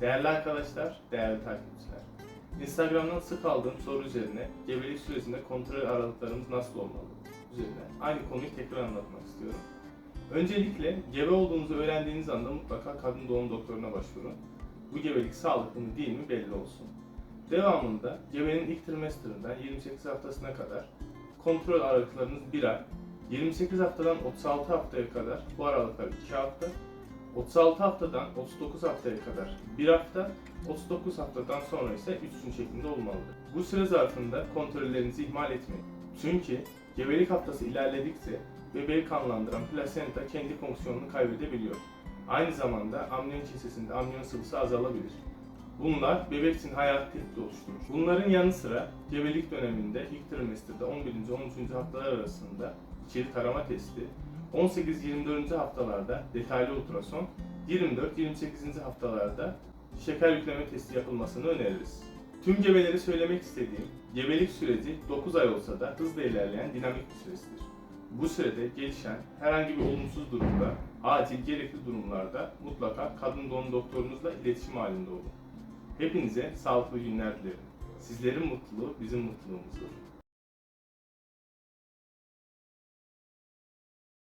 Değerli arkadaşlar, değerli takipçiler. Instagram'dan sık aldığım soru üzerine gebelik süresinde kontrol aralıklarımız nasıl olmalı üzerine aynı konuyu tekrar anlatmak istiyorum. Öncelikle gebe olduğunuzu öğrendiğiniz anda mutlaka kadın doğum doktoruna başvurun. Bu gebelik sağlıklı mı değil mi belli olsun. Devamında gebenin ilk trimestrinden 28 haftasına kadar kontrol aralıklarınız 1 ay, 28 haftadan 36 haftaya kadar bu aralıklar 2 hafta, 36 haftadan 39 haftaya kadar 1 hafta, 39 haftadan sonra ise 3 gün şeklinde olmalıdır. Bu süre zarfında kontrollerinizi ihmal etmeyin. Çünkü gebelik haftası ilerledikçe bebeği kanlandıran plasenta kendi fonksiyonunu kaybedebiliyor. Aynı zamanda amniyon kesesinde amniyon sıvısı azalabilir. Bunlar bebek için hayati tehdit oluşturur. Bunların yanı sıra gebelik döneminde ilk trimesterde 11. 13. haftalar arasında içeri tarama testi, 18-24. haftalarda detaylı ultrason, 24-28. haftalarda şeker yükleme testi yapılmasını öneririz. Tüm gebeleri söylemek istediğim, gebelik süreci 9 ay olsa da hızla ilerleyen dinamik bir süreçtir. Bu sürede gelişen herhangi bir olumsuz durumda, acil gerekli durumlarda mutlaka kadın doğum doktorunuzla iletişim halinde olun. Hepinize sağlıklı günler dilerim. Sizlerin mutluluğu bizim mutluluğumuzdur.